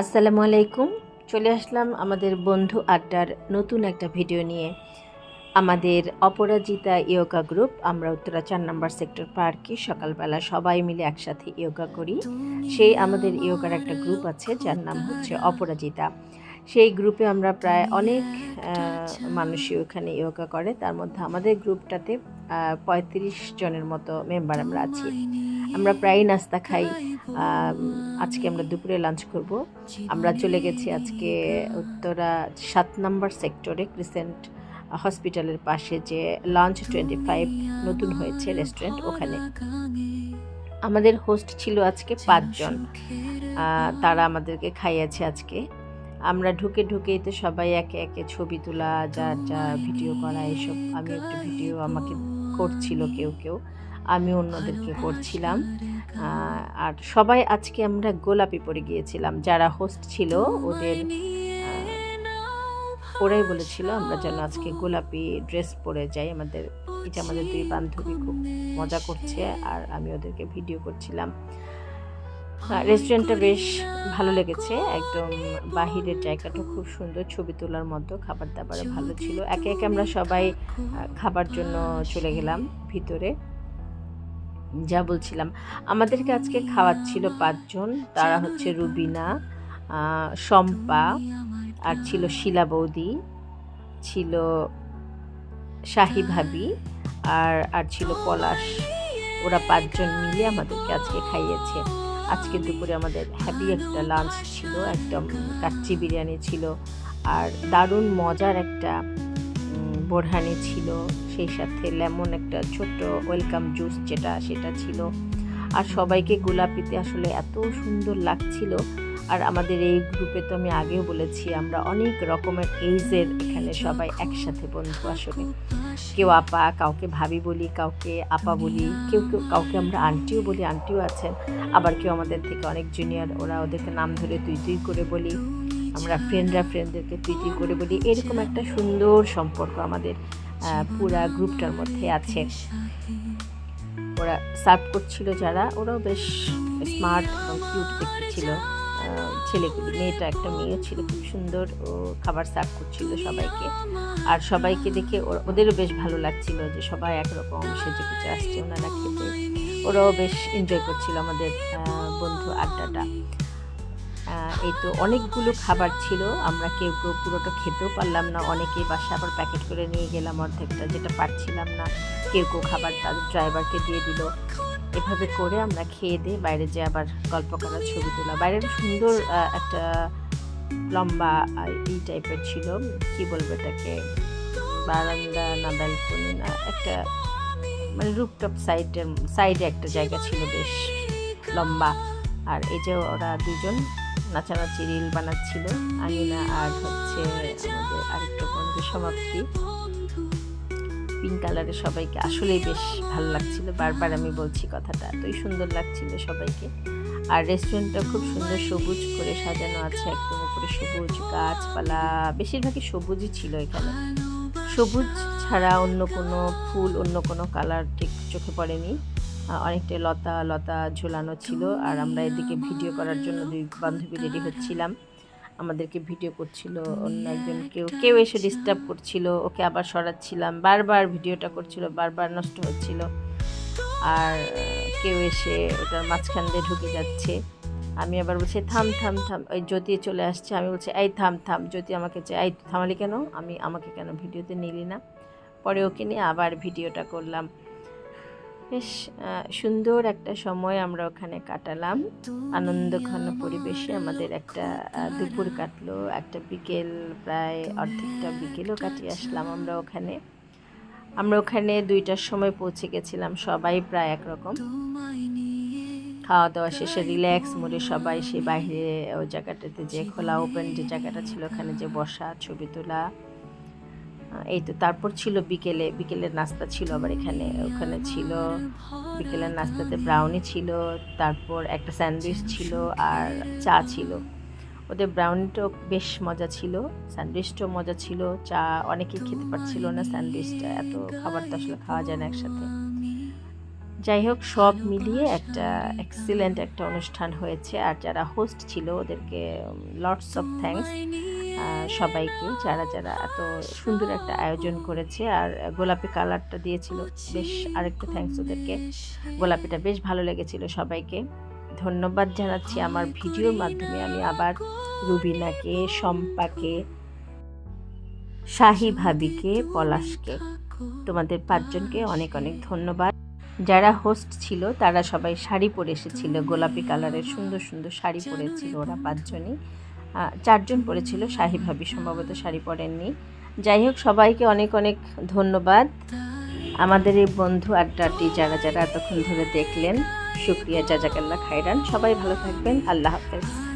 আসসালামু আলাইকুম। চলে আসলাম আমাদের বন্ধু আড্ডার নতুন একটা ভিডিও নিয়ে। আমাদের অপরাজিতা ইয়োগা গ্রুপ, আমরা উত্তরা চার নম্বর সেক্টর পার্কে সকালবেলা সবাই মিলে একসাথে ইয়োগা করি। সেই আমাদের ইয়োগার একটা গ্রুপ আছে, যার নাম হচ্ছে অপরাজিতা। সেই গ্রুপে আমরা প্রায় অনেক মানুষই ওখানে ইয়োগা করে। তার মধ্যে আমাদের গ্রুপটাতে পঁয়ত্রিশ জনের মতো মেম্বার আমরা আছি। আমরা প্রায়ই নাস্তা খাই। আজকে আমরা দুপুরে লাঞ্চ করব। আমরা চলে গেছি আজকে উত্তরা সাত নম্বর সেক্টরে ক্রিসেন্ট হসপিটালের পাশে যে লঞ্চ টোয়েন্টি ফাইভ নতুন হয়েছে রেস্টুরেন্ট ওখানে। আমাদের হোস্ট ছিল আজকে পাঁচজন। তারা আমাদেরকে খাইয়েছে আজকে। আমরা ঢুকে ঢুকেই তো সবাই একে একে ছবি তোলা যা যা ভিডিও করা, এসব। আমি একটু ভিডিও আমাকে করছিল কেউ কেউ আমি অন্যদেরকে করছিলাম। আর সবাই আজকে আমরা গোলাপি পরে গিয়েছিলাম। যারা হোস্ট ছিল ওদের ওরাই বলেছিল আমরা যেন আজকে গোলাপি ড্রেস পরে যাই। আমাদের এটা আমাদের দুই বান্ধবী খুব মজা করছে আর আমি ওদেরকে ভিডিও করছিলাম। রেস্টুরেন্টটা বেশ ভালো লেগেছে। একদম বাহিরের জায়গাটা খুব সুন্দর, ছবি তোলার মতো খাবার দাবার ভালো ছিল। একে একে আমরা সবাই খাবার জন্য চলে গেলাম ভিতরে। যা বলছিলাম, আমাদেরকে আজকে খাওয়াচ্ছিল পাঁচজন, তারা হচ্ছে রুবিনা শম্পা আর ছিল শিলা বৌদি, ছিল শাহি ভাবি আর আর ছিল পলাশ। ওরা পাঁচজন মিলে আমাদেরকে আজকে খাইয়েছে। আজকে দুপুরে আমাদের হ্যাপি একটা লাঞ্চ ছিল একদম কাচ্চি বিরিয়ানি ছিল আর দারুণ মজার একটা বোরহানি ছিল। সেই সাথে লেমন একটা ছোট্ট ওয়েলকাম জুস যেটা, সেটা ছিল। আর সবাইকে গোলাপিতে আসলে এত সুন্দর লাগছিল। আর আমাদের এই গ্রুপে তো আমি আগেও বলেছি, আমরা অনেক রকমের এইজের এখানে সবাই একসাথে বন্ধু আসলে। কেউ আপা কাউকে ভাবি বলি কাউকে আপা বলি কেউ কেউ কাউকে আমরা আন্টিও বলি আন্টিও আছেন। আবার কেউ আমাদের থেকে অনেক জুনিয়র ওরা ওদেরকে নাম ধরে তুই তুই করে বলি। আমরা ফ্রেন্ডরা ফ্রেন্ডদেরকে তুই তুই করে বলি। এরকম একটা সুন্দর সম্পর্ক আমাদের পুরা গ্রুপটার মধ্যে আছে। ওরা সার্ভ করছিল যারা ওরাও বেশ স্মার্ট এবং কিউট দেখতে ছিল। ছেলেগুলি, মেয়েটা একটা মেয়েও ছিল, খুব সুন্দর ও খাবার সার্ভ করছিল সবাইকে। আর সবাইকে দেখে ওদেরও বেশ ভালো লাগছিল যে সবাই একরকম সেজে গুজে আসছে ওনারা খেতে। ওরাও বেশ এনজয় করছিল আমাদের বন্ধু আড্ডাটা। এই তো অনেকগুলো খাবার ছিল, আমরা কেউ কেউ পুরোটা খেতেও পারলাম না অনেকেই বাসা আবার প্যাকেট করে নিয়ে গেলাম অর্ধেকটা, যেটা পারছিলাম না। কেউ কেউ খাবার তাদের ড্রাইভারকে দিয়ে দিল। এভাবে করে আমরা খেয়ে দিয়ে বাইরে যেয়ে আবার গল্প করা ছবি তোলা। বাইরের সুন্দর একটা লম্বা এই টাইপের ছিল, কি বলব এটাকে? বারান্দা না ব্যালকনি না, একটা মানে রুপটপ সাইডের সাইডে একটা জায়গা ছিল বেশ লম্বা। আর এই যে ওরা দুজন নাচানাচি রিল বানাচ্ছিল আমিনা আর হচ্ছে আমাদের আরেকটা বন্ধু সমাপ্তি। পিঙ্ক কালারের সবাইকে। আসলেই বেশ ভালো লাগছিল। বারবার আমি বলছি কথাটা। এতই সুন্দর লাগছিল সবাইকে। আর রেস্টুরেন্টটা খুব সুন্দর সবুজ করে সাজানো আছে। একদম উপরে সবুজ গাছপালা। বেশিরভাগই সবুজই ছিল এখানে। সবুজ ছাড়া অন্য কোনো ফুল, অন্য কোনো কালার ঠিক চোখে পড়েনি। অনেকটা লতা লতা ঝোলানো ছিল। আর আমরা এদিকে ভিডিও করার জন্য দুই বান্ধবী রেডি হচ্ছিলাম। আমাদেরকে ভিডিও করছিল অন্য একজন কেউ কেউ এসে ডিস্টার্ব করছিল ওকে আবার সরাচ্ছিলাম বারবার ভিডিওটা করছিল বারবার নষ্ট হচ্ছিল। আর কেউ এসে ওটার মাঝখান দিয়ে ঢুকে যাচ্ছে। আমি আবার বলছি থাম থাম থাম। ওই জ্যোতি চলে আসছে আমি বলছি এই থাম থাম। জ্যোতি আমাকে চাই এই থামালি কেন? আমি আমাকে কেন ভিডিওতে নিলি না? পরে ওকে নিয়ে আবার ভিডিওটা করলাম। বেশ সুন্দর একটা সময় আমরা ওখানে কাটালাম। আনন্দঘন পরিবেশে আমাদের একটা দুপুর কাটলো, একটা বিকেল প্রায় অর্ধেকটা বিকেলও কাটিয়ে আসলাম আমরা ওখানে। আমরা ওখানে দুইটার সময় পৌঁছে গেছিলাম, সবাই প্রায় একরকম। খাওয়া দাওয়া শেষে রিল্যাক্স মোডে সবাই সেই বাইরে ওই জায়গাটাতে যে খোলা ওপেন যে জায়গাটা ছিল ওখানে যে বসা, ছবি তোলা। এই তো তারপর ছিল বিকেলে, বিকেলের নাস্তা ছিল আবার এখানে, ওখানে ছিল। বিকেলের নাস্তাতে ব্রাউনি ছিল, তারপর একটা স্যান্ডউইচ ছিল আর চা ছিল। ওদের ব্রাউনিটাও বেশ মজা ছিল স্যান্ডউইচটাও মজা ছিল। চা অনেকেই খেতে পারছিল না স্যান্ডউইচটা এত খাবার তো আসলে খাওয়া যায় না একসাথে। যাই হোক, সব মিলিয়ে একটা এক্সিলেন্ট একটা অনুষ্ঠান হয়েছে আর যারা হোস্ট ছিল ওদেরকে লটস অফ থ্যাঙ্কস সবাইকে যারা যারা এত সুন্দর একটা আয়োজন করেছে আর গোলাপি কালারটা দিয়েছিল, বেশ আরেকটু থ্যাঙ্কস ওদেরকে। গোলাপিটা বেশ ভালো লেগেছিল সবাইকে। ধন্যবাদ জানাচ্ছি আমার ভিডিওর মাধ্যমে। আমি আবার রুবিনাকে, শম্পাকে, শাহি ভাবিকে, পলাশকে, তোমাদের পাঁচজনকে অনেক অনেক ধন্যবাদ। যারা হোস্ট ছিল, তারা সবাই শাড়ি পরে এসেছিল। গোলাপি কালারের সুন্দর সুন্দর শাড়ি পরেছিল ওরা পাঁচজনই। চারজন পড়েছিল। শাহি ভাবি সম্ভবত শাড়ি পরেননি। যাই হোক, সবাইকে অনেক অনেক ধন্যবাদ। আমাদের এই বন্ধু আড্ডাটি যারা যারা এতক্ষণ ধরে দেখলেন, শুক্রিয়া জাজাকাল্লা খাইরান সবাই ভালো থাকবেন। আল্লাহ হাফেজ।